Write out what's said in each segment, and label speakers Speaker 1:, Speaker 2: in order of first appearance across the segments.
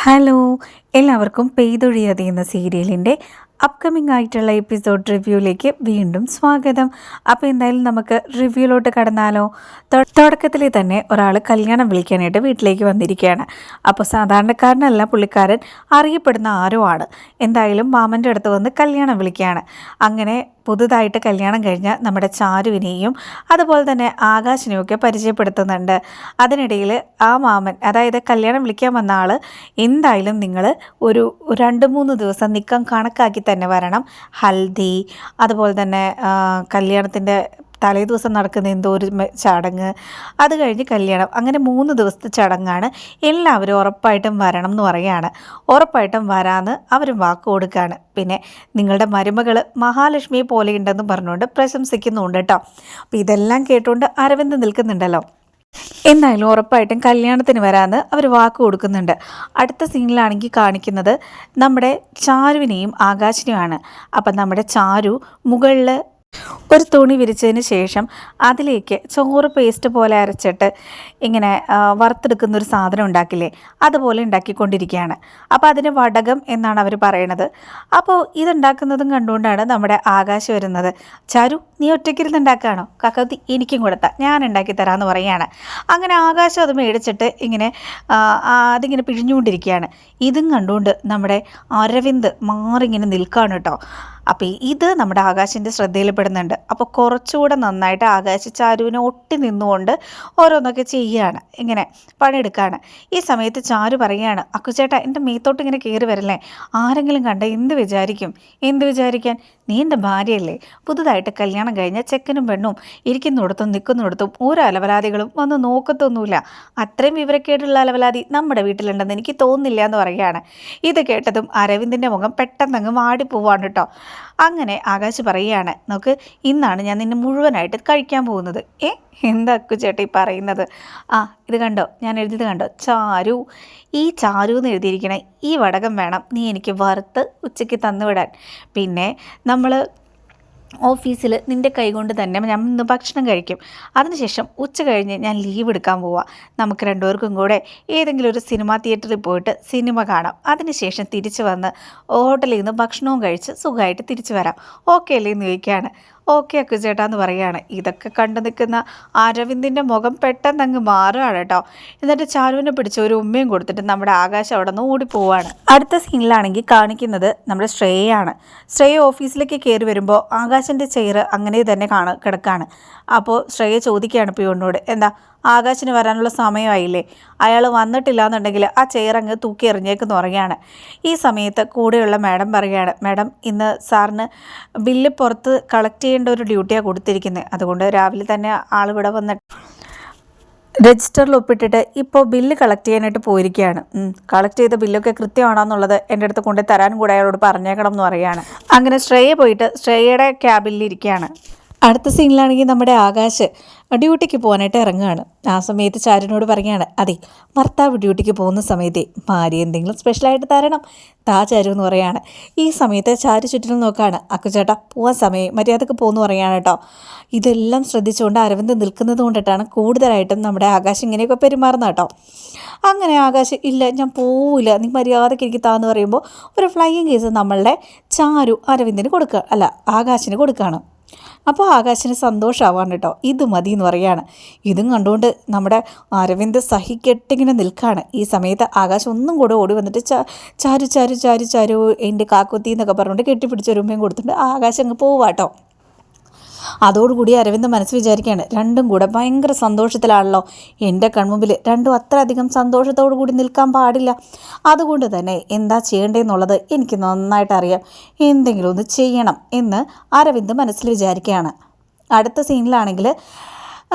Speaker 1: Hello എല്ലാവർക്കും പെയ്തൊഴിയാതെ എന്ന സീരിയലിന്റെ അപ്കമിംഗ് ആയിട്ടുള്ള എപ്പിസോഡ് റിവ്യൂയിലേക്ക് വീണ്ടും സ്വാഗതം. അപ്പോൾ എന്തായാലും നമുക്ക് റിവ്യൂയിലോട്ട് കടന്നാലോ? തുടക്കത്തിൽ തന്നെ ഒരാൾ കല്യാണം വിളിക്കാനായിട്ട് വീട്ടിലേക്ക് വന്നിരിക്കുകയാണ്. അപ്പോൾ സാധാരണക്കാരനല്ല പുള്ളിക്കാരൻ അറിയപ്പെടുന്ന ആരോ ആണ്. എന്തായാലും മാമന്റെ അടുത്ത് വന്ന് കല്യാണം വിളിക്കുകയാണ്. അങ്ങനെ പുതുതായിട്ട് കല്യാണം കഴിഞ്ഞ നമ്മുടെ ചാരുവിനെയും അതുപോലെ തന്നെ ആകാശിനെയും ഒക്കെ പരിചയപ്പെടുത്തുന്നുണ്ട്. അതിനിടയിൽ ആ മാമൻ അതായത് കല്യാണം വിളിക്കാൻ വന്ന ആൾ എന്തായാലും നിങ്ങൾ ഒരു രണ്ട് മൂന്ന് ദിവസം നിൽക്കാൻ കണക്കാക്കി തന്നെ വരണം. ഹൽദി അതുപോലെ തന്നെ കല്യാണത്തിന്റെ തലേ ദിവസം നടക്കുന്ന എന്തോ ഒരു ചടങ്ങ് അത് കഴിഞ്ഞ് കല്യാണം. അങ്ങനെ മൂന്ന് ദിവസത്തെ ചടങ്ങാണ്. എല്ലാവരും ഉറപ്പായിട്ടും വരണം എന്ന് പറയുകയാണ്. ഉറപ്പായിട്ടും വരാമെന്ന് അവർ വാക്ക് കൊടുക്കുകയാണ്. പിന്നെ നിങ്ങളുടെ മരുമകൾ മഹാലക്ഷ്മിയെ പോലെ ഉണ്ടെന്ന് പറഞ്ഞുകൊണ്ട് പ്രശംസിക്കുന്നുണ്ട് കേട്ടോ. അപ്പോൾ ഇതെല്ലാം കേട്ടുകൊണ്ട് അരവിന്ദ് നിൽക്കുന്നുണ്ടല്ലോ. എന്തായാലും ഉറപ്പായിട്ടും കല്യാണത്തിന് വരാമെന്ന് അവർ വാക്ക് കൊടുക്കുന്നുണ്ട്. അടുത്ത സീനിലാണെങ്കിൽ കാണിക്കുന്നത് നമ്മുടെ ചാരുവിനെയും ആകാശിനെയുമാണ്. അപ്പം നമ്മുടെ ചാരു മുകളിൽ ഒരു തുണി വിരിച്ചതിന് ശേഷം അതിലേക്ക് ചോറ് പേസ്റ്റ് പോലെ അരച്ചിട്ട് ഇങ്ങനെ വറുത്തെടുക്കുന്ന ഒരു സാധനം ഉണ്ടാക്കില്ലേ? അതുപോലെ ഉണ്ടാക്കിക്കൊണ്ടിരിക്കുകയാണ്. അപ്പോൾ അതിന് വടകം എന്നാണ് അവർ പറയണത്. അപ്പോൾ ഇതുണ്ടാക്കുന്നതും കണ്ടുകൊണ്ടാണ് നമ്മുടെ ആകാശ് വരുന്നത്. ചാരു നീ ഒറ്റയ്ക്കിരുന്ന് ഉണ്ടാക്കുകയാണോ? കക്കത്തി എനിക്കും കൊടുത്ത ഞാൻ ഉണ്ടാക്കി തരാമെന്ന് പറയുകയാണ്. അങ്ങനെ ആകാശം അത് മേടിച്ചിട്ട് ഇങ്ങനെ അതിങ്ങനെ പിഴിഞ്ഞുകൊണ്ടിരിക്കുകയാണ്. ഇതും കണ്ടുകൊണ്ട് നമ്മുടെ അരവിന്ദ് മാറിങ്ങനെ നിൽക്കുകയാണ് കേട്ടോ. അപ്പോൾ ഇത് നമ്മുടെ ആകാശിന്റെ ശ്രദ്ധയിൽപ്പെടുന്നുണ്ട്. അപ്പോൾ കുറച്ചുകൂടെ നന്നായിട്ട് ആകാശ ചാരുവിനെ ഒട്ടി നിന്നുകൊണ്ട് ഓരോന്നൊക്കെ ചെയ്യുകയാണ് ഇങ്ങനെ പണിയെടുക്കുകയാണ് ഈ സമയത്ത് ചാരു പറയുകയാണ് അക്കുചേട്ടാ എന്റെ മേത്തോട്ട് ഇങ്ങനെ കയറി വരല്ലേ? ആരെങ്കിലും കണ്ട എന്ത് വിചാരിക്കും? എന്ത് വിചാരിക്കാൻ? നീ എന്റെ ഭാര്യയല്ലേ? പുതുതായിട്ട് കല്യാണം കഴിഞ്ഞ ചെക്കനും പെണ്ണും ഇരിക്കുന്നിടത്തും നിൽക്കുന്നിടത്തും ഓരോ അലവലാദികളും വന്ന് നോക്കത്തൊന്നുമില്ല. അത്രയും വിവരക്കേടുള്ള അലവലാതി നമ്മുടെ വീട്ടിലുണ്ടെന്ന് എനിക്ക് തോന്നുന്നില്ല എന്ന് പറയുകയാണ്. ഇത് കേട്ടതും അരവിന്ദിന്റെ മുഖം പെട്ടെന്നങ്ങ് വാടിപ്പോവാണ് കേട്ടോ. അങ്ങനെ ആകാശ് പറയുകയാണ് നോക്ക് ഇന്നാണ് ഞാൻ നിന്നെ മുഴുവനായിട്ട് കഴിക്കാൻ പോകുന്നത്. ഏ എന്താ അക്കു ചേട്ടി പറയുന്നത്? ആ ഇത് കണ്ടോ ഞാൻ എഴുതിയത് കണ്ടോ? ചാരു ഈ ചാരു എന്ന് എഴുതിയിരിക്കണേ ഈ വടകം വേണം നീ എനിക്ക് വറുത്ത് ഉച്ചയ്ക്ക് തന്നുവിടാൻ. പിന്നെ നമ്മൾ ഓഫീസിൽ നിന്റെ കൈകൊണ്ട് തന്നെ ഞാൻ ഇന്ന് ഭക്ഷണം കഴിക്കും. അതിനുശേഷം ഉച്ച കഴിഞ്ഞ് ഞാൻ ലീവ് എടുക്കാൻ പോവാം. നമുക്ക് രണ്ടുപേർക്കും കൂടെ ഏതെങ്കിലും ഒരു സിനിമാ തിയേറ്ററിൽ പോയിട്ട് സിനിമ കാണാം. അതിനുശേഷം തിരിച്ചു വന്ന് ഹോട്ടലിൽ നിന്ന് ഭക്ഷണവും കഴിച്ച് സുഖമായിട്ട് തിരിച്ചു വരാം. ഓക്കെ അല്ലേ എന്ന് ചോദിക്കുകയാണ്. ഓക്കെ അക്കു ചേട്ടാ എന്ന് പറയുകയാണ്. ഇതൊക്കെ കണ്ടു നിൽക്കുന്ന അരവിന്ദിന്റെ മുഖം പെട്ടെന്ന് അങ്ങ് മാറുകയാണ് കേട്ടോ. എന്നിട്ട് ചാരുവിനെ പിടിച്ച് ഒരു ഉമ്മയും കൊടുത്തിട്ട് നമ്മുടെ ആകാശം അവിടെ നിന്ന് ഓടിപ്പോവാണ് അടുത്ത സീനിലാണെങ്കിൽ കാണിക്കുന്നത് നമ്മുടെ ശ്രേയാണ്. ശ്രേയ ഓഫീസിലേക്ക് കയറി വരുമ്പോൾ ആകാശിന്റെ ചെയർ അങ്ങനെ തന്നെ കാണ കിടക്കാണ്. അപ്പോൾ ശ്രേയ ചോദിക്കുകയാണ് പിയോണിനോട് എന്താ ആകാശിന് വരാനുള്ള സമയമായില്ലേ? അയാൾ വന്നിട്ടില്ല എന്നുണ്ടെങ്കിൽ ആ ചെയർ അങ്ങ് തൂക്കി എറിഞ്ഞേക്കെന്ന് പറയുകയാണ്. ഈ സമയത്ത് കൂടെയുള്ള മാഡം പറയുകയാണ് മാഡം ഇന്ന് സാറിന് ബില്ല് പുറത്ത് കളക്ട് ചെയ്യേണ്ട ഒരു ഡ്യൂട്ടിയാണ് കൊടുത്തിരിക്കുന്നത് അതുകൊണ്ട് രാവിലെ തന്നെ ആളിവിടെ വന്നിട്ട് രജിസ്റ്ററിൽ ഒപ്പിട്ടിട്ട് ഇപ്പോൾ ബില്ല് കളക്ട് ചെയ്യാനായിട്ട് പോയിരിക്കുകയാണ്. കളക്ട് ചെയ്ത ബില്ലൊക്കെ കൃത്യമാണെന്നുള്ളത് എന്റെ അടുത്ത് കൊണ്ട് തരാനും കൂടെ അയാളോട് പറഞ്ഞേക്കണം എന്ന് പറയുകയാണ്. അങ്ങനെ ശ്രേയ പോയിട്ട് ശ്രേയയുടെ ക്യാബിലിരിക്കുകയാണ് അടുത്ത സീനിലാണെങ്കിൽ നമ്മുടെ ആകാശ് ഡ്യൂട്ടിക്ക് പോകാനായിട്ട് ഇറങ്ങുകയാണ്. ആ സമയത്ത് ചാരനോട് പറയുകയാണ് അതെ ഭർത്താവ് ഡ്യൂട്ടിക്ക് പോകുന്ന സമയത്തെ ഭാര്യ എന്തെങ്കിലും സ്പെഷ്യലായിട്ട് തരണം. താ ചാരു എന്ന് പറയുകയാണ്. ഈ സമയത്ത് ചാരു ചുറ്റിനും നോക്കുകയാണ്. അക്കുചേട്ടാ പോകാൻ സമയം മര്യാദയ്ക്ക് പോകുന്നു പറയാണ് കേട്ടോ. ഇതെല്ലാം ശ്രദ്ധിച്ചുകൊണ്ട് അരവിന്ദ് നിൽക്കുന്നത് കൊണ്ടിട്ടാണ് കൂടുതലായിട്ടും നമ്മുടെ ആകാശം ഇങ്ങനെയൊക്കെ പെരുമാറുന്നത് കേട്ടോ. അങ്ങനെ ആകാശ് ഇല്ല ഞാൻ പോവില്ല. നീ മര്യാദയ്ക്ക് എനിക്ക് താന്ന് പറയുമ്പോൾ ഒരു ഫ്ലൈയിങ് കേസ് നമ്മളുടെ ചാരു അരവിന്ദിന് കൊടുക്കുക. അല്ല ആകാശിന് കൊടുക്കുകയാണ്. അപ്പോൾ ആകാശിന് സന്തോഷമാവാണ് കേട്ടോ. ഇത് മതി എന്ന് പറയാണ് ഇതും കണ്ടുകൊണ്ട് നമ്മുടെ അരവിന്ദ് സഹിക്കെട്ടിങ്ങനെ നിൽക്കുകയാണ്. ഈ സമയത്ത് ആകാശം ഒന്നും കൂടെ ഓടി വന്നിട്ട് ചാരു ചാരു ചാരു ചാരു എന്റെ കാക്കുത്തി എന്നൊക്കെ പറഞ്ഞുകൊണ്ട് കെട്ടിപ്പിടിച്ച് ഉമ്മയും കൊടുത്തിട്ട് ആകാശം അങ്ങ് പോവാട്ടോ അതോടുകൂടി അരവിന്ദ് മനസ്സ് വിചാരിക്കുകയാണ് രണ്ടും കൂടെ ഭയങ്കര സന്തോഷത്തിലാണല്ലോ. എന്റെ കൺമുമ്പിൽ രണ്ടും അത്രയധികം സന്തോഷത്തോടു കൂടി നിൽക്കാൻ പാടില്ല. അതുകൊണ്ട് തന്നെ എന്താ ചെയ്യേണ്ടതെന്നുള്ളത് എനിക്ക് നന്നായിട്ട് അറിയാം എന്തെങ്കിലും ഒന്ന് ചെയ്യണം എന്ന് അരവിന്ദ് മനസ്സിൽ വിചാരിക്കുകയാണ്. അടുത്ത സീനിലാണെങ്കിൽ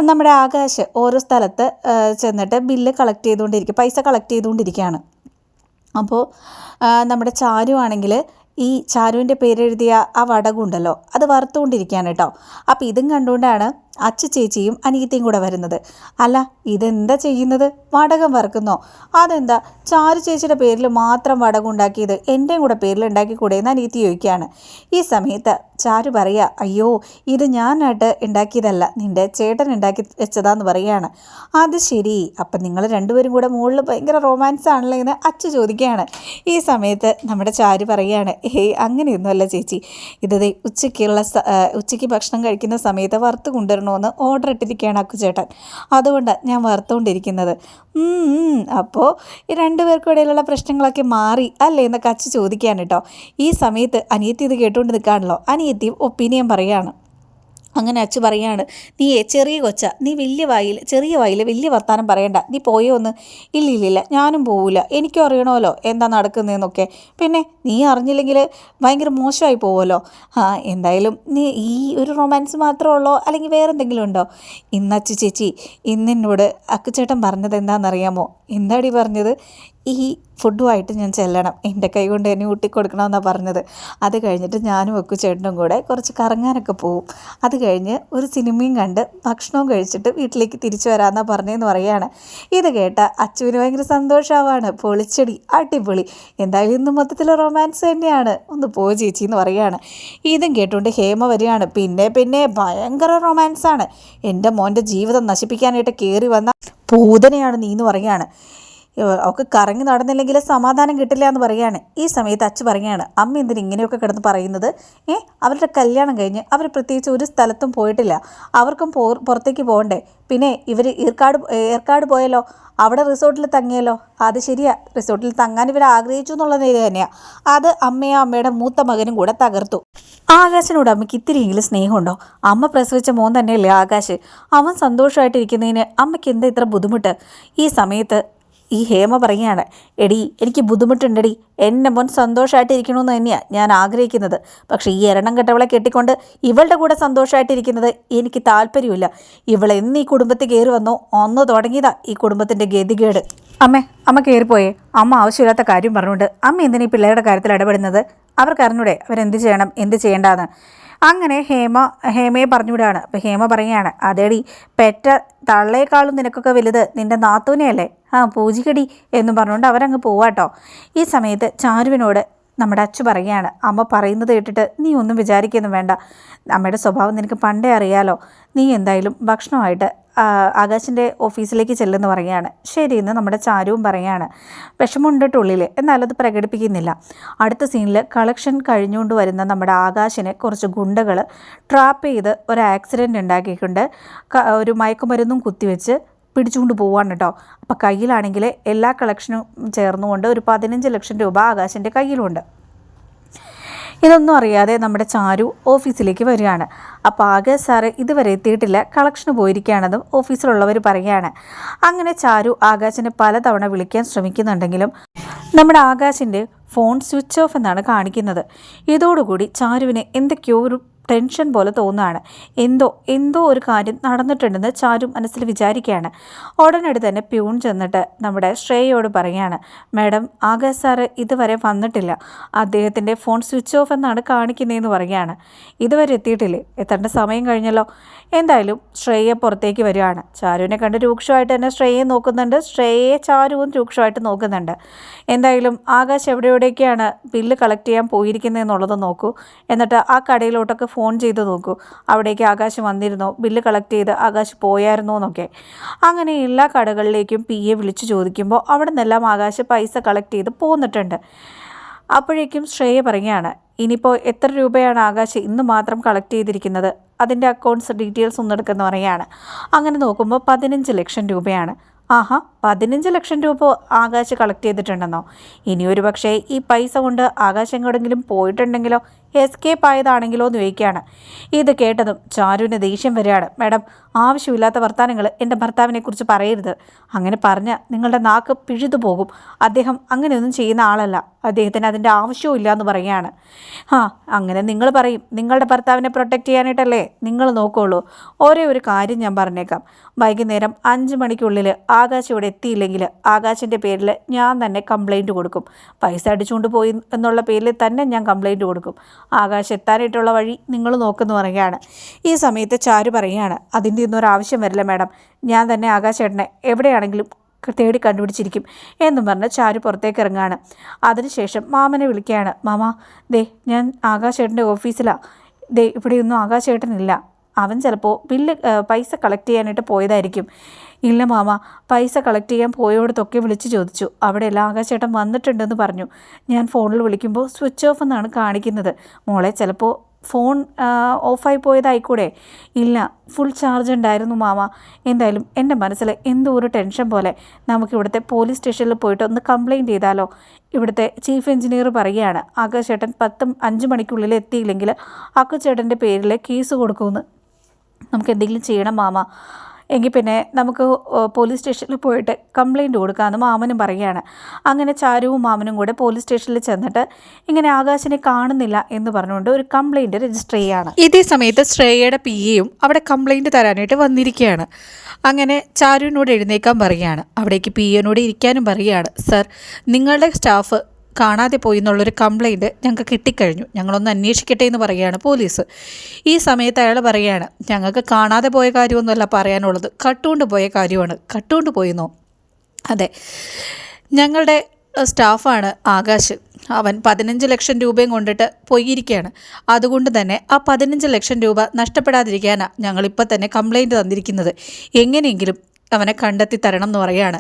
Speaker 1: നമ്മുടെ ആകാശ് ഓരോ സ്ഥലത്ത് ചെന്നിട്ട് ബില്ല് കളക്ട് ചെയ്തുകൊണ്ടിരിക്കുക പൈസ കളക്ട് ചെയ്തുകൊണ്ടിരിക്കുകയാണ് അപ്പോൾ നമ്മുടെ ചാരു ആണെങ്കിൽ ഈ ചാരുവിന്റെ പേരെഴുതിയ ആ വടകുണ്ടല്ലോ അത് വറുത്തുകൊണ്ടിരിക്കുകയാണ് കേട്ടോ. അപ്പോൾ ഇതും കണ്ടുകൊണ്ടാണ് അച്ചു ചേച്ചിയും അനിയത്തിയും കൂടെ വരുന്നത്. അല്ല ഇതെന്താ ചെയ്യുന്നത്? വടകം വറക്കുന്നോ? അതെന്താ? ചാരു ചേച്ചിയുടെ പേരിൽ മാത്രം വടകം ഉണ്ടാക്കിയത് എന്റെയും കൂടെ പേരിൽ ഉണ്ടാക്കിക്കൂടെ എന്ന് അനിയത്തി ചോദിക്കുകയാണ്. ഈ സമയത്ത് ചാരു പറയുക അയ്യോ ഇത് ഞാനായിട്ട് ഉണ്ടാക്കിയതല്ല. നിന്റെ ചേട്ടൻ ഉണ്ടാക്കി വെച്ചതാന്ന് പറയുകയാണ്. അത് ശരി. അപ്പം നിങ്ങൾ രണ്ടുപേരും കൂടെ മുകളിൽ ഭയങ്കര റൊമാൻസ് ആണല്ലോ എന്ന് അച്ഛ ചോദിക്കുകയാണ്. ഈ സമയത്ത് നമ്മുടെ ചാരു പറയുകയാണ് ഏയ് അങ്ങനെയൊന്നുമല്ല ചേച്ചി. ഇത് ഉച്ചയ്ക്കുള്ള ഉച്ചയ്ക്ക് ഭക്ഷണം കഴിക്കുന്ന സമയത്ത് വറുത്ത് കൊണ്ടുവരണമെന്ന് ഓർഡർ ഇട്ടിരിക്കുകയാണ് അക്കുചേട്ടൻ. അതുകൊണ്ട് ഞാൻ വറുത്തുകൊണ്ടിരിക്കുന്നത്. അപ്പോൾ ഈ രണ്ടുപേർക്കും ഇടയിലുള്ള പ്രശ്നങ്ങളൊക്കെ മാറി അല്ലേ എന്നൊക്കെ അച്ചു ചോദിക്കുകയാണ് കേട്ടോ. ഈ സമയത്ത് അനിയത്തി ഇത് കേട്ടുകൊണ്ട് നിൽക്കുകയാണല്ലോ. അനിയത്തി ഒപ്പീനിയൻ പറയുകയാണ്. അങ്ങനെ അച്ചു പറയാണ് നീ ചെറിയ കൊച്ച നീ വലിയ വായിൽ ചെറിയ വായിൽ വലിയ വർത്താനം പറയണ്ട നീ പോയോ ഒന്ന്? ഇല്ല ഞാനും പോവില്ല എനിക്കും അറിയണമല്ലോ എന്താ നടക്കുന്നതെന്നൊക്കെ പിന്നെ നീ അറിഞ്ഞില്ലെങ്കിൽ ഭയങ്കര മോശമായി പോവുമല്ലോ ആ എന്തായാലും നീ ഈ ഒരു റൊമാൻസ് മാത്രമേ ഉള്ളോ അല്ലെങ്കിൽ വേറെ എന്തെങ്കിലും ഉണ്ടോ? ഇന്ന് ചേച്ചി ഇന്നെന്നോട് അക്കുചേട്ടൻ പറഞ്ഞത് എന്താണെന്നറിയാമോ? എന്താടി പറഞ്ഞത്? ഈ ഫുഡുമായിട്ട് ഞാൻ ചെല്ലണം. എന്റെ കൈ കൊണ്ട് എന്നെ ഊട്ടിക്കൊടുക്കണമെന്നാണ് പറഞ്ഞത്. അത് കഴിഞ്ഞിട്ട് ഞാനും ഒക്കെ ചേട്ടനും കൂടെ കുറച്ച് കറങ്ങാനൊക്കെ പോവും. അത് കഴിഞ്ഞ് ഒരു സിനിമയും കണ്ട് ഭക്ഷണവും കഴിച്ചിട്ട് വീട്ടിലേക്ക് തിരിച്ചു വരാമെന്നാണ് പറഞ്ഞതെന്ന് പറയാണ് ഇത് കേട്ട അച്ചുവിന് ഭയങ്കര സന്തോഷമാവാണ് പൊളിച്ചടി അടിപൊളി. എന്തായാലും ഇന്ന് മൊത്തത്തിൽ റൊമാൻസ് തന്നെയാണ്. ഒന്ന് പോ ചേച്ചി എന്ന് പറയാണ് ഇതും കേട്ടുകൊണ്ട് ഹേമ വരികയാണ്. പിന്നെ പിന്നെ ഭയങ്കര റൊമാൻസാണ് എന്റെ മോന്റെ ജീവിതം നശിപ്പിക്കാനായിട്ട് കയറി വന്ന പൂതനയാണ് നീ എന്ന് പറയാണ് ഇവ- അവൾക്ക് കറങ്ങി നടന്നില്ലെങ്കിൽ സമാധാനം കിട്ടില്ല എന്ന് പറയാണ് ഈ സമയത്ത് അച്ഛ പറയാണ് അമ്മ എന്തിന് ഇങ്ങനെയൊക്കെ കിടന്ന് പറയുന്നത്? ഏ അവരുടെ കല്യാണം കഴിഞ്ഞ് അവർ പ്രത്യേകിച്ച് ഒരു സ്ഥലത്തും പോയിട്ടില്ല. അവർക്കും പുറത്തേക്ക് പോകണ്ടേ. പിന്നെ ഇവർ ഏർക്കാട് ഏർക്കാട് പോയല്ലോ. അവിടെ റിസോർട്ടിൽ തങ്ങിയല്ലോ. അത് ശരിയാ. റിസോർട്ടിൽ തങ്ങാൻ ഇവർ ആഗ്രഹിച്ചു എന്നുള്ള എന്നുള്ളത് തന്നെയാണ് അത് അമ്മയും അമ്മയുടെ മൂത്ത മകനും കൂടെ തകർത്തു. ആകാശിനോട് അമ്മയ്ക്ക് ഇത്തിരിയെങ്കിലും സ്നേഹമുണ്ടോ? അമ്മ പ്രസവിച്ച മോൻ തന്നെയല്ലേ ആകാശ്. അവൻ സന്തോഷമായിട്ടിരിക്കുന്നതിന് അമ്മയ്ക്ക് എന്താ ഇത്ര ബുദ്ധിമുട്ട്? ഈ സമയത്ത് ഈ ഹേമ പറയുകയാണ് എടി എനിക്ക് ബുദ്ധിമുട്ടുണ്ടെടി. എന്റെ മോൻ സന്തോഷമായിട്ടിരിക്കണമെന്ന് തന്നെയാണ് ഞാൻ ആഗ്രഹിക്കുന്നത്. പക്ഷേ ഈ എരണം കെട്ടവളെ കെട്ടിക്കൊണ്ട് ഇവളുടെ കൂടെ സന്തോഷമായിട്ടിരിക്കുന്നത് എനിക്ക് താല്പര്യമില്ല. ഇവൾ എന്ന് ഈ കുടുംബത്തിൽ കയറി വന്നോ. ഒന്ന് തുടങ്ങിയതാ ഈ കുടുംബത്തിന്റെ ഗതികേട്. അമ്മേ അമ്മ കയറിപ്പോയേ. അമ്മ ആവശ്യമില്ലാത്ത കാര്യം പറഞ്ഞുകൊണ്ട് അമ്മ എന്തിനാ പിള്ളേരുടെ കാര്യത്തിൽ ഇടപെടുന്നത്? അവർക്ക് അറിഞ്ഞൂടെ അവരെന്ത് ചെയ്യണം എന്ത് ചെയ്യേണ്ടാന്ന് അങ്ങനെ ഹേമ ഹേമയെ പറഞ്ഞുവിടാണ്. അപ്പോൾ ഹേമ പറയുകയാണ് അതേടി പെറ്റ തള്ളയേക്കാളും നിനക്കൊക്കെ വലുത് നിന്റെ നാത്തൂനെയല്ലേ? ആ പൂജിക്കടി എന്ന് പറഞ്ഞുകൊണ്ട് അവരങ്ങ് പോവാട്ടോ. ഈ സമയത്ത് ചാരുവിനോട് നമ്മുടെ അച്ചു പറയുകയാണ് അമ്മ പറയുന്നത് കേട്ടിട്ട് നീ ഒന്നും വിചാരിക്കുകയൊന്നും വേണ്ട. അമ്മയുടെ സ്വഭാവം നിനക്ക് പണ്ടേ അറിയാലോ. നീ എന്തായാലും ഭക്ഷണമായിട്ട് ആകാശിന്റെ ഓഫീസിലേക്ക് ചെല്ലുമെന്ന് പറയുകയാണ്. ശരി എന്ന് നമ്മുടെ ചാരുവും പറയുകയാണ്. വിഷമമുണ്ടിട്ട് ഉള്ളിൽ എന്നാലും അത് പ്രകടിപ്പിക്കുന്നില്ല. അടുത്ത സീനിൽ കളക്ഷൻ കഴിഞ്ഞുകൊണ്ട് വരുന്ന നമ്മുടെ ആകാശിനെ കുറച്ച് ഗുണ്ടകൾ ട്രാപ്പ് ചെയ്ത് ഒരു ആക്സിഡന്റ് ഉണ്ടാക്കിക്കൊണ്ട് ക- ഒരു മയക്കുമരുന്നും കുത്തിവെച്ച് പിടിച്ചുകൊണ്ട് പോവാണ് കേട്ടോ. അപ്പോൾ കയ്യിലാണെങ്കിൽ എല്ലാ കളക്ഷനും ചേർന്നുകൊണ്ട് ഒരു പതിനഞ്ച് ലക്ഷം രൂപ ആകാശിന്റെ കയ്യിലുണ്ട്. ഇതൊന്നും അറിയാതെ നമ്മുടെ ചാരു ഓഫീസിലേക്ക് വരികയാണ്. അപ്പോൾ ആകെ സാറ് ഇതുവരെ എത്തിയിട്ടില്ല കളക്ഷന് പോയിരിക്കുകയാണെന്നും ഓഫീസിലുള്ളവർ പറയുകയാണ്. അങ്ങനെ ചാരു ആകാശിനെ പലതവണ വിളിക്കാൻ ശ്രമിക്കുന്നുണ്ടെങ്കിലും നമ്മുടെ ആകാശിന്റെ ഫോൺ സ്വിച്ച് ഓഫ് എന്നാണ് കാണിക്കുന്നത്. ഇതോടുകൂടി ചാരുവിന് എന്തൊക്കെയോ ഒരു ടെൻഷൻ പോലെ തോന്നുകയാണ്. എന്തോ എന്തോ ഒരു കാര്യം നടന്നിട്ടുണ്ടെന്ന് ചാരു മനസ്സിൽ വിചാരിക്കുകയാണ്. ഉടനടി തന്നെ പ്യൂൺ ചെന്നിട്ട് നമ്മുടെ ശ്രേയയോട് പറയുകയാണ് മാഡം ആകാശ് സാറ് ഇതുവരെ വന്നിട്ടില്ല. അദ്ദേഹത്തിന്റെ ഫോൺ സ്വിച്ച് ഓഫ് എന്നാണ് കാണിക്കുന്നതെന്ന് പറയുകയാണ്. ഇതുവരെ എത്തിയിട്ടില്ലേ? എത്തേണ്ട സമയം കഴിഞ്ഞല്ലോ. എന്തായാലും ശ്രേയ പുറത്തേക്ക് വരികയാണ് ചാരുവിനെ കണ്ട് രൂക്ഷമായിട്ട് തന്നെ ശ്രേയയെ നോക്കുന്നുണ്ട്. ശ്രേയയെ ചാരുവും രൂക്ഷമായിട്ട് നോക്കുന്നുണ്ട്. എന്തായാലും ആകാശ് എവിടെയോടെയൊക്കെയാണ് ബില്ല് കളക്ട് ചെയ്യാൻ പോയിരിക്കുന്നതെന്നുള്ളത് നോക്കൂ. എന്നിട്ട് ആ കടയിലോട്ടൊക്കെ ഫോൺ ചെയ്ത് നോക്കൂ. അവിടേക്ക് ആകാശ് വന്നിരുന്നോ? ബില്ല് കളക്ട് ചെയ്ത് ആകാശ് പോയായിരുന്നോ എന്നൊക്കെ. അങ്ങനെ എല്ലാ കടകളിലേക്കും പി എ വിളിച്ചു ചോദിക്കുമ്പോൾ അവിടെ നിന്നെല്ലാം ആകാശ് പൈസ കളക്ട് ചെയ്ത് പോന്നിട്ടുണ്ട്. അപ്പോഴേക്കും ശ്രേയ പറയുകയാണ് ഇനിയിപ്പോൾ എത്ര രൂപയാണ് ആകാശ് ഇന്ന് മാത്രം കളക്ട് ചെയ്തിരിക്കുന്നത്? അതിന്റെ അക്കൗണ്ട്സ് ഡീറ്റെയിൽസ് ഒന്നും എടുക്കുന്ന പറയുകയാണ്. അങ്ങനെ നോക്കുമ്പോൾ പതിനഞ്ച് ലക്ഷം രൂപയാണ്. ആഹാ പതിനഞ്ച് ലക്ഷം രൂപ ആകാശ് കളക്ട് ചെയ്തിട്ടുണ്ടെന്നോ? ഇനി ഒരു പക്ഷേ ഈ പൈസ കൊണ്ട് ആകാശ് എങ്ങോടെങ്കിലും പോയിട്ടുണ്ടെങ്കിലോ? എസ്കേപ്പ് ആയതാണെങ്കിലോ എന്ന് ചോദിക്കുകയാണ്. ഇത് കേട്ടതും ചാരുവിന് ദേഷ്യം വരികയാണ്. മാഡം ആവശ്യമില്ലാത്ത വർത്തമാനങ്ങൾ എന്റെ ഭർത്താവിനെ കുറിച്ച് പറയരുത്. അങ്ങനെ പറഞ്ഞ നിങ്ങളുടെ നാക്ക് പിഴുതു പോകും. അദ്ദേഹം അങ്ങനെയൊന്നും ചെയ്യുന്ന ആളല്ല. അദ്ദേഹത്തിന് അതിന്റെ ആവശ്യവും ഇല്ല എന്ന് പറയുകയാണ്. ആ അങ്ങനെ നിങ്ങൾ പറയും. നിങ്ങളുടെ ഭർത്താവിനെ പ്രൊട്ടക്റ്റ് ചെയ്യാനായിട്ടല്ലേ നിങ്ങൾ നോക്കുകയുള്ളൂ ഒരേ ഒരു കാര്യം ഞാൻ പറഞ്ഞേക്കാം. വൈകുന്നേരം അഞ്ച് മണിക്കുള്ളിൽ ആകാശ് ഇവിടെ എത്തിയില്ലെങ്കിൽ ആകാശിന്റെ പേരിൽ ഞാൻ തന്നെ കംപ്ലൈന്റ് കൊടുക്കും. പൈസ അടിച്ചുകൊണ്ട് പോയി എന്നുള്ള പേരിൽ തന്നെ ഞാൻ കംപ്ലൈന്റ് കൊടുക്കും. ആകാശ് എത്താനായിട്ടുള്ള വഴി നിങ്ങൾ നോക്കുന്നു പറയുകയാണ്. ഈ സമയത്ത് ചാരു പറയുകയാണ് അതിന്റെ ഒന്നും ഒരു ആവശ്യം വരില്ല മാഡം. ഞാൻ തന്നെ ആകാശേട്ടനെ എവിടെയാണെങ്കിലും തേടി കണ്ടുപിടിച്ചിരിക്കും എന്നും പറഞ്ഞ് ചാരു പുറത്തേക്ക് ഇറങ്ങുകയാണ്. അതിനുശേഷം മാമനെ വിളിക്കുകയാണ് മാമ ദേ ഞാൻ ആകാശേട്ടന്റെ ഓഫീസിലാണ് ദേ ഇവിടെയൊന്നും ആകാശേട്ടനില്ല. അവൻ ചിലപ്പോൾ ബില്ല് പൈസ കളക്ട് ചെയ്യാനായിട്ട് പോയതായിരിക്കും. ഇല്ല മാമ പൈസ കളക്ട് ചെയ്യാൻ പോയോടത്തൊക്കെ വിളിച്ച് ചോദിച്ചു. അവിടെ എല്ലാം ആകാശേട്ടൻ വന്നിട്ടുണ്ടെന്ന് പറഞ്ഞു. ഞാൻ ഫോണിൽ വിളിക്കുമ്പോൾ സ്വിച്ച് ഓഫ് എന്നാണ് കാണിക്കുന്നത്. മോളെ ചിലപ്പോൾ ഫോൺ ഓഫായി പോയതായിക്കൂടെ? ഇല്ല ഫുൾ ചാർജ് ഉണ്ടായിരുന്നു മാമ. എന്തായാലും എന്റെ മനസ്സിൽ എന്തോ ഒരു ടെൻഷൻ പോലെ നമുക്ക് ഇവിടുത്തെ പോലീസ് സ്റ്റേഷനിൽ പോയിട്ട് ഒന്ന് കംപ്ലയിന്റ് ചെയ്താലോ? ഇവിടുത്തെ ചീഫ് എഞ്ചിനീയർ പറയുകയാണ് ആകാശേട്ടൻ പത്തും അഞ്ച് മണിക്കുള്ളിൽ എത്തിയില്ലെങ്കിൽ അക്കുചേട്ടന്റെ പേരിൽ കേസ് കൊടുക്കുമെന്ന് നമുക്ക് എന്തെങ്കിലും ചെയ്യണം മാമ. എങ്കിൽ പിന്നെ നമുക്ക് പോലീസ് സ്റ്റേഷനിൽ പോയിട്ട് കംപ്ലയിന്റ് കൊടുക്കാമെന്ന് മാമനും പറയുകയാണ്. അങ്ങനെ ചാരുവും മാമനും കൂടെ പോലീസ് സ്റ്റേഷനിൽ ചെന്നിട്ട് ഇങ്ങനെ ആകാശിനെ കാണുന്നില്ല എന്ന് പറഞ്ഞുകൊണ്ട് ഒരു കംപ്ലയിന്റ് രജിസ്റ്റർ ചെയ്യുകയാണ്.
Speaker 2: ഇതേ സമയത്ത് ശ്രേയയുടെ പി എയും അവിടെ കംപ്ലയിന്റ് തരാനായിട്ട് വന്നിരിക്കുകയാണ്. അങ്ങനെ ചാരുവിനോട് എഴുന്നേക്കാൻ പറയുകയാണ്. അവിടേക്ക് പി എനോട് ഇരിക്കാനും പറയുകയാണ്. സർ നിങ്ങളുടെ സ്റ്റാഫ് കാണാതെ പോയി എന്നുള്ളൊരു കംപ്ലൈന്റ് ഞങ്ങൾക്ക് കിട്ടിക്കഴിഞ്ഞു. ഞങ്ങളൊന്ന് അന്വേഷിക്കട്ടെ എന്ന് പറയുകയാണ് പോലീസ്. ഈ സമയത്ത് അയാൾ പറയുകയാണ് ഞങ്ങൾക്ക് കാണാതെ പോയ കാര്യമൊന്നുമല്ല പറയാനുള്ളത്. കട്ടുകൊണ്ട് പോയ കാര്യമാണ്. കട്ടുകൊണ്ട് പോയിന്നോ അതെ. ഞങ്ങളുടെ സ്റ്റാഫാണ് ആകാശ്. അവൻ പതിനഞ്ച് ലക്ഷം രൂപയും കൊണ്ടിട്ട് പോയിരിക്കുകയാണ് അതുകൊണ്ട് തന്നെ ആ പതിനഞ്ച് ലക്ഷം രൂപ നഷ്ടപ്പെടാതിരിക്കാനാണ് ഞങ്ങളിപ്പോൾ തന്നെ കംപ്ലൈന്റ് തന്നിരിക്കുന്നത്. എങ്ങനെയെങ്കിലും അവനെ കണ്ടെത്തി തരണം എന്ന് പറയാണ്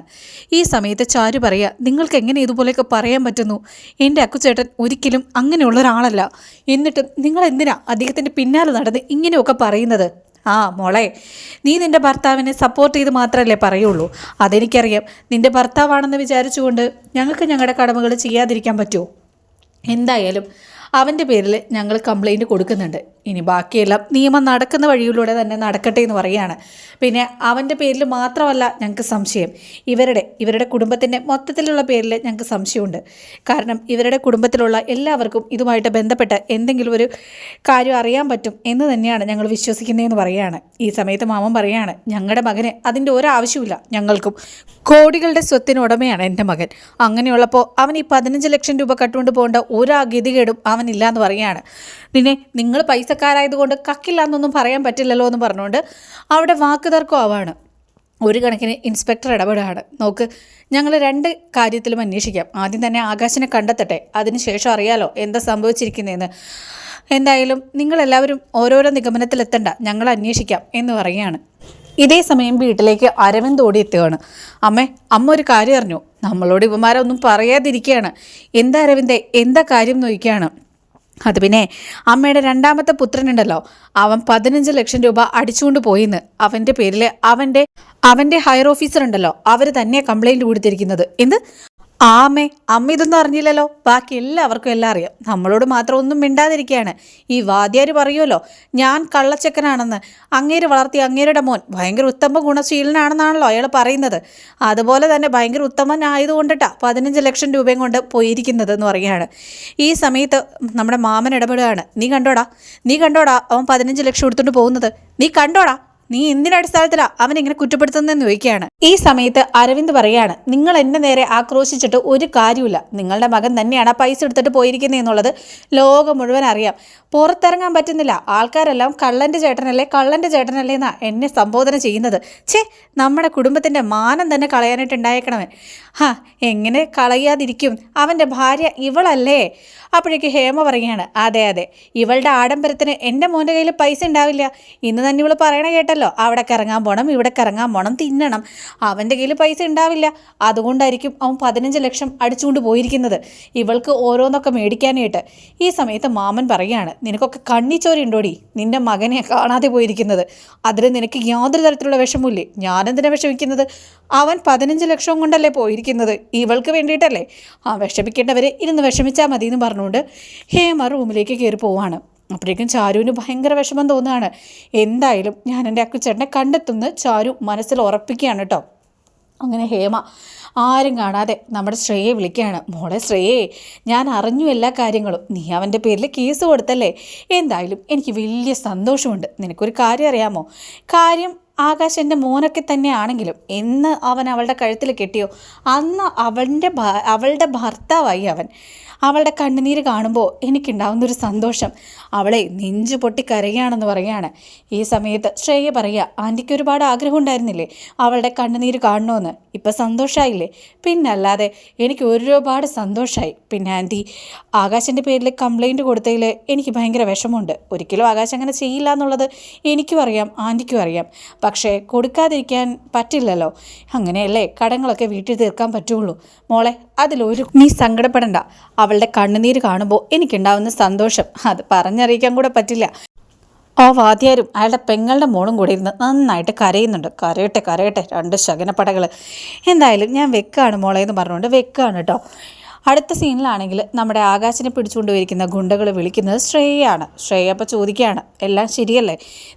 Speaker 2: ഈ സമയത്ത് ചാരു പറയുക നിങ്ങൾക്ക് എങ്ങനെ ഇതുപോലെയൊക്കെ പറയാൻ പറ്റുന്നു? എന്റെ അക്കുചേട്ടൻ ഒരിക്കലും അങ്ങനെയുള്ള ഒരാളല്ല. എന്നിട്ട് നിങ്ങൾ എന്തിനാ അദ്ദേഹത്തിന്റെ പിന്നാലെ നടന്ന് ഇങ്ങനെയൊക്കെ പറയുന്നത്? ആ മോളെ നീ നിന്റെ ഭർത്താവിനെ സപ്പോർട്ട് ചെയ്ത് മാത്രമല്ലേ പറയുള്ളൂ. അതെനിക്കറിയാം. നിന്റെ ഭർത്താവാണെന്ന് വിചാരിച്ചുകൊണ്ട് ഞങ്ങൾക്ക് ഞങ്ങളുടെ കടമകൾ ചെയ്യാതിരിക്കാൻ പറ്റുമോ? എന്തായാലും അവന്റെ പേരിൽ ഞങ്ങൾ കംപ്ലൈന്റ് കൊടുക്കുന്നുണ്ട്. ഇനി ബാക്കിയെല്ലാം നിയമം നടക്കുന്ന വഴിയിലൂടെ തന്നെ നടക്കട്ടെ എന്ന് പറയുകയാണ്. പിന്നെ അവന്റെ പേരിൽ മാത്രമല്ല ഞങ്ങൾക്ക് സംശയം. ഇവരുടെ ഇവരുടെ കുടുംബത്തിന്റെ മൊത്തത്തിലുള്ള പേരിൽ ഞങ്ങൾക്ക് സംശയമുണ്ട്. കാരണം ഇവരുടെ കുടുംബത്തിലുള്ള എല്ലാവർക്കും ഇതുമായിട്ട് ബന്ധപ്പെട്ട് എന്തെങ്കിലും ഒരു കാര്യം അറിയാൻ പറ്റും എന്ന് തന്നെയാണ് ഞങ്ങൾ വിശ്വസിക്കുന്നതെന്ന് പറയുകയാണ്. ഈ സമയത്ത് മാമൻ പറയുകയാണ് ഞങ്ങളുടെ മകന് അതിന്റെ ഒരാവശ്യമില്ല ഞങ്ങൾക്കും കോടികളുടെ സ്വത്തിന് ഉടമയാണ് എന്റെ മകൻ. അങ്ങനെയുള്ളപ്പോൾ അവൻ ഈ പതിനഞ്ച് ലക്ഷം രൂപ കട്ടുകൊണ്ട് പോകേണ്ട ഒരു ഗതികേടും അവനില്ല എന്ന് പറയുകയാണ്. പിന്നെ നിങ്ങൾ പൈസക്കാരായതുകൊണ്ട് കക്കില്ല എന്നൊന്നും പറയാൻ പറ്റില്ലല്ലോ എന്ന് പറഞ്ഞുകൊണ്ട് അവിടെ വാക്ക് തർക്കം ആവാണ്. ഒരു കണക്കിന് ഇൻസ്പെക്ടർ ഇടപെടുകയാണ് നോക്ക് ഞങ്ങൾ രണ്ട് കാര്യത്തിലും അന്വേഷിക്കാം. ആദ്യം തന്നെ ആകാശിനെ കണ്ടെത്തട്ടെ. അതിനുശേഷം അറിയാലോ എന്താ സംഭവിച്ചിരിക്കുന്നതെന്ന് എന്തായാലും നിങ്ങളെല്ലാവരും ഓരോരോ നിഗമനത്തിലെത്തണ്ട. ഞങ്ങൾ അന്വേഷിക്കാം എന്ന് പറയുകയാണ്. ഇതേ സമയം വീട്ടിലേക്ക് അരവിന്ദ് ഓടി എത്തുകയാണ് അമ്മേ അമ്മ ഒരു കാര്യം അറിഞ്ഞു. നമ്മളോട് ഇവന്മാരൊന്നും പറയാതിരിക്കുകയാണ്. എന്താ അരവിന്ദേ എന്താ കാര്യം നോക്കിയാണ് അത് പിന്നെ അമ്മയുടെ രണ്ടാമത്തെ പുത്രനുണ്ടല്ലോ. അവൻ പതിനഞ്ച് ലക്ഷം രൂപ അടിച്ചുകൊണ്ട് പോയിന്ന്. അവന്റെ പേരിൽ അവന്റെ അവന്റെ ഹയർ ഓഫീസർ ഉണ്ടല്ലോ. അവർ തന്നെ കംപ്ലൈന്റ് കൊടുത്തിരിക്കുന്നത്. എന്ത്? ആ അമ്മേ അമ്മ ഇതൊന്നും അറിഞ്ഞില്ലല്ലോ. ബാക്കി എല്ലാവർക്കും എല്ലാം അറിയാം. നമ്മളോട് മാത്രം ഒന്നും മിണ്ടാതിരിക്കുകയാണ് ഈ വാദ്യാർ പറയുമല്ലോ ഞാൻ കള്ളച്ചക്കനാണെന്ന്. അങ്ങേര് വളർത്തി അങ്ങേരുടെ മോൻ ഭയങ്കര ഉത്തമ ഗുണശീലനാണെന്നാണല്ലോ അയാൾ പറയുന്നത്. അതുപോലെ തന്നെ ഭയങ്കര ഉത്തമനായതുകൊണ്ടിട്ടാണ് പതിനഞ്ച് ലക്ഷം രൂപയും കൊണ്ട് പോയിരിക്കുന്നത് എന്ന് പറയുകയാണ്. ഈ സമയത്ത് നമ്മുടെ മാമൻ ഇടപെടുകയാണ്. നീ കണ്ടോടാ? നീ കണ്ടോടാ? അവൻ പതിനഞ്ച് ലക്ഷം എടുത്തുകൊണ്ട് പോകുന്നത്. നീ കണ്ടോടാ? നീ എന്തിനടിസ്ഥാനത്തിലാ അവൻ ഇങ്ങനെ കുറ്റപ്പെടുത്തുന്നതെന്ന് ചോദിക്കുകയാണ്? ഈ സമയത്ത് അരവിന്ദ് പറയാണ് നിങ്ങൾ എന്നെ നേരെ ആക്രോശിച്ചിട്ട് ഒരു കാര്യമില്ല നിങ്ങളുടെ മകൻ തന്നെയാണ് പൈസ എടുത്തിട്ട് പോയിരിക്കുന്നത് എന്നുള്ളത് ലോകം മുഴുവൻ അറിയാം. പുറത്തിറങ്ങാൻ പറ്റുന്നില്ല. ആൾക്കാരെല്ലാം കള്ളന്റെ ചേട്ടനല്ലേ കള്ളന്റെ ചേട്ടനല്ലേ എന്നാ എന്നെ സംബോധന ചെയ്യുന്നത്. ഛേ നമ്മുടെ കുടുംബത്തിന്റെ മാനം തന്നെ കളയാനായിട്ട് ഉണ്ടായേക്കണവൻ. ഹാ എങ്ങനെ കളയാതിരിക്കും? അവന്റെ ഭാര്യ ഇവളല്ലേ? അപ്പോഴേക്ക് ഹേമ പറയുകയാണ് അതെ അതെ. ഇവളുടെ ആഡംബരത്തിന് എന്റെ മോന്റെ കയ്യിൽ പൈസ ഉണ്ടാവില്ല. ഇന്ന് തന്നെ ഇവൾ പറയണ കേട്ടല്ലോ അവിടെ കറങ്ങാൻ പോകണം ഇവിടെ കറങ്ങാൻ പോകണം തിന്നണം. അവന്റെ കയ്യിൽ പൈസ ഉണ്ടാവില്ല. അതുകൊണ്ടായിരിക്കും അവൻ പതിനഞ്ച് ലക്ഷം അടിച്ചുകൊണ്ട് പോയിരിക്കുന്നത്. ഇവൾക്ക് ഓരോന്നൊക്കെ മേടിക്കാനായിട്ട്. ഈ സമയത്ത് മാമൻ പറയുകയാണ് നിനക്കൊക്കെ കണ്ണിച്ചോരി ഉണ്ടോടി നിന്റെ മകനെ കാണാതെ പോയിരിക്കുന്നത്. അതിൽ നിനക്ക് യാതൊരു തരത്തിലുള്ള വിഷമമില്ലേ ഞാനെന്തിനാ വിഷമിക്കുന്നത്? അവൻ പതിനഞ്ച് ലക്ഷം കൊണ്ടല്ലേ പോയിരിക്കുന്നത്? ഇവൾക്ക് വേണ്ടിയിട്ടല്ലേ? ആ വിഷമിക്കേണ്ടവരെ ഇരുന്ന് വിഷമിച്ചാൽ മതി എന്ന് പറഞ്ഞുകൊണ്ട് ഹേമ റൂമിലേക്ക് കയറി പോവാണ്. അപ്പോഴേക്കും ചാരുവിന് ഭയങ്കര വിഷമം തോന്നുകയാണ്. എന്തായാലും ഞാൻ എന്റെ അക്കുച്ചേട്ടനെ കണ്ടെത്തുന്ന ചാരു മനസ്സിൽ ഉറപ്പിക്കുകയാണ് കേട്ടോ. അങ്ങനെ ഹേമ ആരും കാണാതെ നമ്മുടെ ശ്രേയെ വിളിക്കുകയാണ്. മോളെ ശ്രേയേ ഞാൻ അറിഞ്ഞു എല്ലാ കാര്യങ്ങളും. നീ അവന്റെ പേരിൽ കേസ് കൊടുത്തല്ലേ? എന്തായാലും എനിക്ക് വലിയ സന്തോഷമുണ്ട്. നിനക്കൊരു കാര്യം അറിയാമോ? കാര്യം ആകാശ് എന്റെ മോനൊക്കെ തന്നെയാണെങ്കിലും എന്ന് അവൻ അവളുടെ കഴുത്തിൽ കെട്ടിയോ? അന്ന് അവന്റെ അവളുടെ ഭർത്താവായി അവൻ. അവളുടെ കണ്ണുനീര് കാണുമ്പോൾ എനിക്കുണ്ടാവുന്നൊരു സന്തോഷം. അവളെ നെഞ്ചു പൊട്ടി കരയുകയാണെന്ന് പറയാണ്. ഈ സമയത്ത് ശ്രേയ പറയുക ആന്റിക്ക് ഒരുപാട് ആഗ്രഹം ഉണ്ടായിരുന്നില്ലേ അവളുടെ കണ്ണുനീര് കാണണമെന്ന് ഇപ്പം സന്തോഷമായില്ലേ പിന്നെ അല്ലാതെ എനിക്ക് ഒരുപാട് സന്തോഷമായി പിന്നെ ആന്റി ആകാശിന്റെ പേരിൽ കംപ്ലൈന്റ് കൊടുത്തതിൽ എനിക്ക് ഭയങ്കര വിഷമമുണ്ട്. ഒരിക്കലും ആകാശ് അങ്ങനെ ചെയ്യില്ല എന്നുള്ളത് എനിക്കും അറിയാം ആന്റിക്കും അറിയാം. പക്ഷേ കൊടുക്കാതിരിക്കാൻ പറ്റില്ലല്ലോ. അങ്ങനെയല്ലേ കടങ്ങളൊക്കെ വീട്ടിൽ തീർക്കാൻ പറ്റുള്ളൂ. മോളെ അതിലൊരു നീ സങ്കടപ്പെടണ്ട. അവളുടെ കണ്ണുനീര് കാണുമ്പോൾ എനിക്കുണ്ടാവുന്ന സന്തോഷം. അത് പറഞ്ഞറിയിക്കാൻ കൂടെ പറ്റില്ല. ആ വാദ്യാരും അയാളുടെ പെങ്ങളുടെ മോളും കൂടി ഇരുന്ന് നന്നായിട്ട് കരയുന്നുണ്ട്. കരയട്ടെ കരയട്ടെ രണ്ട് ശകനപ്പടകൾ എന്തായാലും ഞാൻ വെക്കാണ് മോളെ എന്ന് പറഞ്ഞുകൊണ്ട് വെക്കാണ് കേട്ടോ അടുത്ത സീനിലാണെങ്കിൽ നമ്മുടെ ആകാശിനെ പിടിച്ചുകൊണ്ടുപോയിരിക്കുന്ന ഗുണ്ടകൾ വിളിക്കുന്നത് ശ്രേയയാണ്. ശ്രേയ അപ്പോൾ ചോദിക്കുകയാണ് എല്ലാം ശരിയല്ലേ?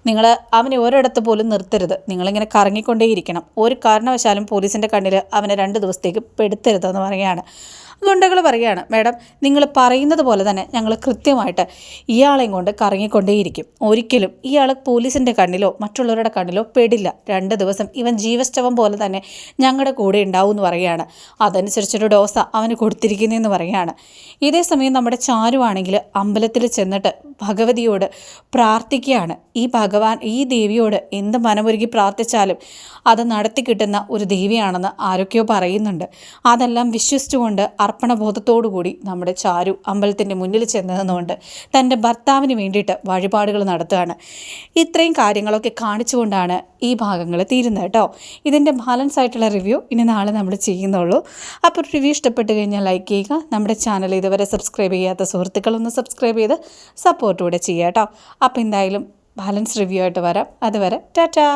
Speaker 2: നിങ്ങൾ അവനെ ഒരിടത്ത് പോലും നിർത്തരുത്. നിങ്ങളിങ്ങനെ കറങ്ങിക്കൊണ്ടേയിരിക്കണം. ഒരു കാരണവശാലും പോലീസിന്റെ കണ്ണിൽ അവനെ രണ്ട് ദിവസത്തേക്ക് പെടുത്തരുതെന്ന് പറയുകയാണ്. ഗുണ്ടകൾ പറയുകയാണ് മാഡം നിങ്ങൾ പറയുന്നത് പോലെ തന്നെ ഞങ്ങൾ കൃത്യമായിട്ട് ഇയാളെയും കൊണ്ട് കറങ്ങിക്കൊണ്ടേയിരിക്കും. ഒരിക്കലും ഇയാൾ പോലീസിന്റെ കണ്ണിലോ മറ്റുള്ളവരുടെ കണ്ണിലോ പെടില്ല. രണ്ട് ദിവസം ഇവൻ ജീവസ്റ്റവം പോലെ തന്നെ ഞങ്ങളുടെ കൂടെ ഉണ്ടാവും എന്ന് പറയുകയാണ്. അതനുസരിച്ചൊരു ഡോസ അവന് കൊടുത്തിരിക്കുന്നതെന്ന് പറയുകയാണ്. ഇതേ സമയം നമ്മുടെ ചാരുവാണെങ്കിൽ അമ്പലത്തിൽ ചെന്നിട്ട് ഭഗവതിയോട് പ്രാർത്ഥിക്കുകയാണ്. ഈ ഭഗവാൻ ഈ ദേവിയോട് എന്ത് മനമൊരുക്കി പ്രാർത്ഥിച്ചാലും അത് നടത്തി കിട്ടുന്ന ഒരു ദേവിയാണെന്ന് ആരൊക്കെയോ പറയുന്നുണ്ട്. അതെല്ലാം വിശ്വസിച്ചുകൊണ്ട് അർപ്പണബോധത്തോടു കൂടി നമ്മുടെ ചാരു അമ്പലത്തിന്റെ മുന്നിൽ ചെന്ന് നിന്നുകൊണ്ട് തന്റെ ഭർത്താവിന് വേണ്ടിയിട്ട് വഴിപാടുകൾ നടത്തുകയാണ്. ഇത്രയും കാര്യങ്ങളൊക്കെ കാണിച്ചുകൊണ്ടാണ് ഈ ഭാഗങ്ങൾ തീരുന്നത് കേട്ടോ. ഇതിന്റെ ബാലൻസ് ആയിട്ടുള്ള റിവ്യൂ ഇനി നാളെ നമ്മൾ ചെയ്യുന്നുള്ളൂ. അപ്പോൾ റിവ്യൂ ഇഷ്ടപ്പെട്ട് കഴിഞ്ഞാൽ ലൈക്ക് ചെയ്യുക. നമ്മുടെ ചാനൽ ഇതുവരെ സബ്സ്ക്രൈബ് ചെയ്യാത്ത സുഹൃത്തുക്കളൊന്ന് സബ്സ്ക്രൈബ് ചെയ്ത് സപ്പോർട്ടൂടെ ചെയ്യുക കേട്ടോ. അപ്പോൾ എന്തായാലും ബാലൻസ് റിവ്യൂ ആയിട്ട് വരാം. അതുവരെ ടാറ്റാ!